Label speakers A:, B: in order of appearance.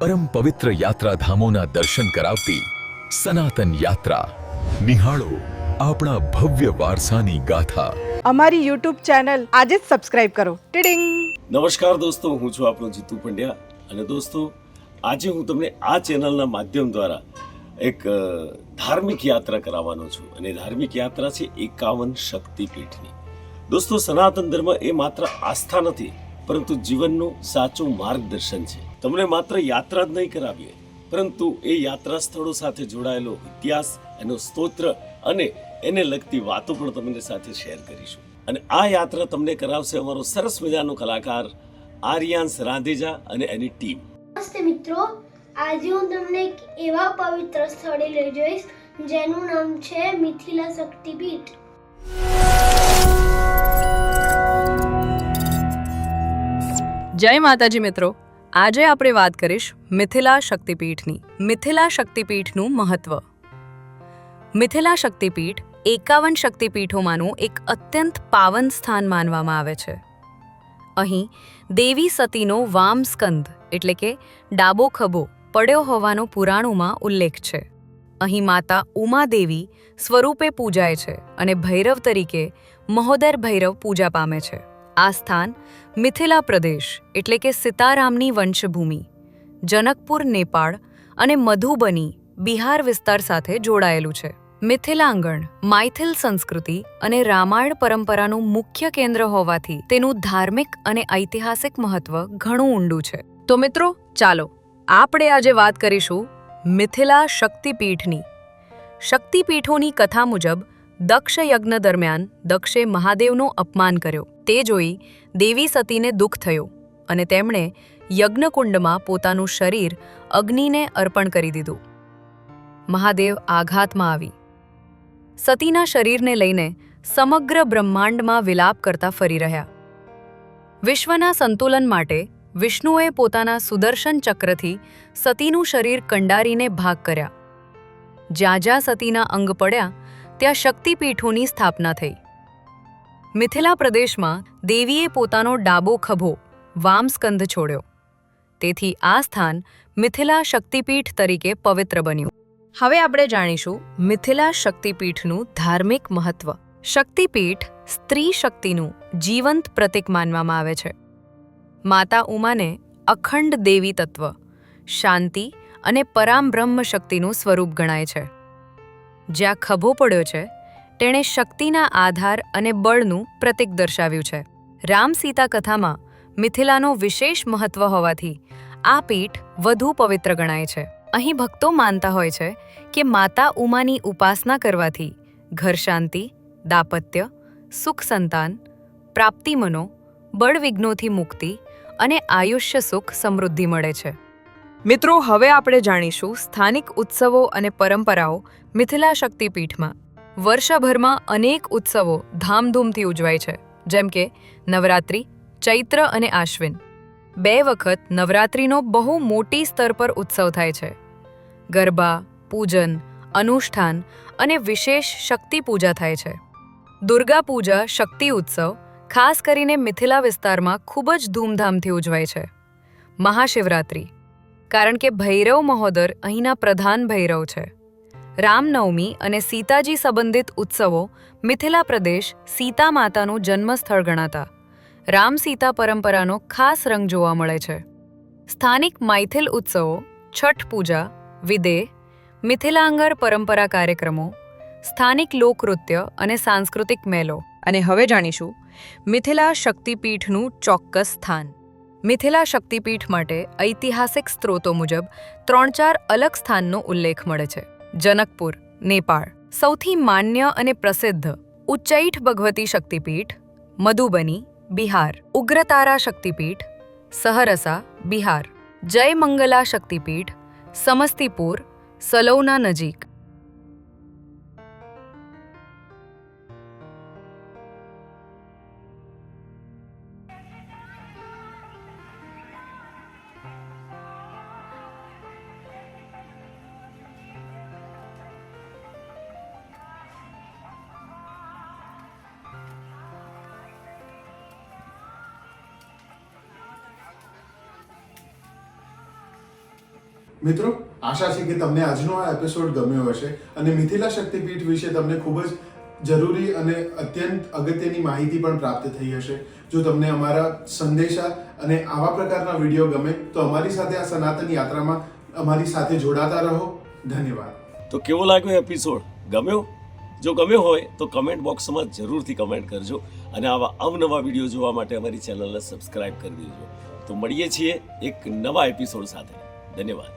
A: પરમ પવિત્ર યાત્રાધામોના દર્શન કરાવતી સનાતન યાત્રા. નિહાળો આપણા ભવ્ય વારસાની ગાથા.
B: અમારી યુટ્યુબ ચેનલ આજે જ સબસ્ક્રાઇબ કરો. ટીડિંગ
C: નમસ્કાર દોસ્તો હું છું આપણો જીતુ પંડ્યા. અને દોસ્તો આજે હું તમને આ ચેનલના માધ્યમ દ્વારા એક ધાર્મિક યાત્રા કરાવવાનો છું. અને ધાર્મિક યાત્રા છે એકાવન શક્તિપીઠની. દોસ્તો સનાતન ધર્મ એ માત્ર આસ્થા નથી પરંતુ જીવનનું સાચું માર્ગદર્શન છે. તમને માત્ર યાત્રા જ નહીં કરાવીએ પરંતુ એ યાત્રા સ્થળો સાથે જોડાયેલો ઇતિહાસ એનો સ્તોત્ર અને એને લગતી વાતો પણ તમને સાથે શેર કરીશું. અને આ યાત્રા તમને કરાવશે અમારો સરસ મજાનો કલાકાર આર્યાંશ રાંધેજા અને એની ટીમ.
D: નમસ્તે મિત્રો આજે હું તમને એક એવા પવિત્ર સ્થળે લઈ જઈશ જેનું નામ છે મિથિલા શક્તિપીઠ.
E: જય માતાજી મિત્રો. આજે આપણે વાત કરીશ મિથિલા શક્તિપીઠની. મિથિલા શક્તિપીઠનું મહત્વ. મિથિલા શક્તિપીઠ એકાવન શક્તિપીઠોમાંનું એક અત્યંત પાવન સ્થાન માનવામાં આવે છે. અહીં દેવી સતીનો વામ સ્કંદ, એટલે કે ડાબો ખભો, પડ્યો હોવાનો પુરાણોમાં ઉલ્લેખ છે. અહીં માતા ઉમાદેવી સ્વરૂપે પૂજાય છે અને ભૈરવ તરીકે મહોદર ભૈરવ પૂજા પામે છે. આ સ્થાન મિથિલા પ્રદેશ, એટલે કે સીતારામની વંશભૂમિ. જનકપુર, નેપાળ અને મધુબની બિહાર વિસ્તાર સાથે જોડાયેલું છે. મિથિલાંગણ, માઇથિલ સંસ્કૃતિ અને રામાયણ પરંપરાનું મુખ્ય કેન્દ્ર હોવાથી તેનું ધાર્મિક અને ઐતિહાસિક મહત્વ ઘણું ઊંડું છે. તો મિત્રો, ચાલો, આપણે આજે વાત કરીશું મિથિલા શક્તિપીઠની. શક્તિપીઠોની કથા મુજબ દક્ષ યજ્ઞ દરમિયાન દક્ષે મહાદેવનું અપમાન કર્યો. તે જોઈ દેવી સતીને દુઃખ થયું અને તેમણે યજ્ઞકુંડમાં પોતાનું શરીર અગ્નિને અર્પણ કરી દીધું. મહાદેવ આઘાતમાં આવી. સતીના શરીરને લઈને સમગ્ર બ્રહ્માંડમાં વિલાપ કરતા ફરી રહ્યા. વિશ્વના સંતુલન માટે વિષ્ણુએ પોતાના સુદર્શન ચક્રથી સતીનું શરીર કંડારીને ભાગ કર્યા. જ્યાં જ્યાં સતીના અંગ પડ્યા, ત્યાં શક્તિપીઠોની સ્થાપના થઈ. મિથિલા પ્રદેશમાં દેવીએ પોતાનો ડાબો ખભો વામસ્કંધ છોડ્યો. તેથી આ સ્થાન મિથિલા શક્તિપીઠ તરીકે પવિત્ર બન્યું. હવે આપણે જાણીશું મિથિલા શક્તિપીઠનું ધાર્મિક મહત્વ. શક્તિપીઠ સ્ત્રી શક્તિનું જીવંત પ્રતીક માનવામાં આવે છે. માતા ઉમાને અખંડ દેવી તત્વ, શાંતિ અને પરામબ્રહ્મ શક્તિનું સ્વરૂપ ગણાય છે. જ્યાં ખભો પડ્યો છે તેણે શક્તિના આધાર અને બળનું પ્રતીક દર્શાવ્યું છે. રામ સીતા કથામાં મિથિલાનો વિશેષ મહત્વ હોવાથી આ પીઠ વધુ પવિત્ર ગણાય છે. અહીં ભક્તો માનતા હોય છે કે માતા ઉમાની ઉપાસના કરવાથી ઘર શાંતિ, દાંપત્ય, સુખ સંતાન પ્રાપ્તિ મનો બળ વિઘ્નોથી મુક્તિ અને આયુષ્ય સુખ સમૃદ્ધિ મળે છે. મિત્રો, હવે આપણે જાણીશું સ્થાનિક ઉત્સવો અને પરંપરાઓ મિથિલા શક્તિપીઠમાં. વર્ષભરમાં અનેક ઉત્સવો ધામધૂમથી ઉજવાય છે. જેમ કે નવરાત્રિ, ચૈત્ર અને આશ્વિન. બે વખત નવરાત્રિનો બહુ મોટી સ્તર પર ઉત્સવ થાય છે. ગરબા, પૂજન, અનુષ્ઠાન અને વિશેષ શક્તિ પૂજા થાય છે. દુર્ગા પૂજા શક્તિ ઉત્સવ ખાસ કરીને મિથિલા વિસ્તારમાં ખૂબ જ ધૂમધામથી ઉજવાય છે. મહાશિવરાત્રિ. કારણ કે ભૈરવ મહોદર અહીંના પ્રધાન ભૈરવ છે. રામનવમી અને સીતાજી સંબંધિત ઉત્સવો મિથિલા પ્રદેશ સીતા માતાનું જન્મસ્થળ ગણાતા. રામ સીતા પરંપરાનો ખાસ રંગ જોવા મળે છે. સ્થાનિક માઇથિલ ઉત્સવો, છઠ પૂજા વિદેહ મિથિલાંગર પરંપરા કાર્યક્રમો, સ્થાનિક લોકનૃત્ય અને સાંસ્કૃતિક મેલો અને હવે જાણીશું મિથિલા શક્તિપીઠનું ચોક્કસ સ્થાન. મિથિલા શક્તિપીઠ માટે ઐતિહાસિક સ્ત્રોતો મુજબ ત્રણ ચાર અલગ સ્થાનનો ઉલ્લેખ મળે છે. જનકપુર નેપાળ સૌથી માન્ય અને પ્રસિદ્ધ ઉચ્ચૈઠ ભગવતી શક્તિપીઠ મધુબની બિહાર ઉગ્રતારા શક્તિપીઠ સહરસા બિહાર જયમંગલા શક્તિપીઠ સમસ્તીપુર સલૌના નજીક
F: મિત્રો, આશા છે કે તમને આજનો આ એપિસોડ ગમ્યો હશે અને મિથિલા શક્તિપીઠ વિશે તમને ખૂબ જ જરૂરી અને અત્યંત અગત્યની માહિતી પણ પ્રાપ્ત થઈ હશે. જો તમને અમારા સંદેશા અને આવા પ્રકારના વીડિયો ગમે, તો અમારી સાથે આ સનાતન યાત્રામાં અમારી સાથે જોડાતા રહો. ધન્યવાદ.
C: તો કેવો લાગ્યો એપિસોડ ગમ્યો? જો ગમ્યો હોય, તો કમેન્ટ બોક્સમાં જરૂરથી કમેન્ટ કરજો અને આવા અવનવા વીડિયો જોવા માટે અમારી ચેનલને સબસ્ક્રાઇબ કરી દેજો. તો મળીએ છીએ એક નવા એપિસોડ સાથે. ધન્યવાદ.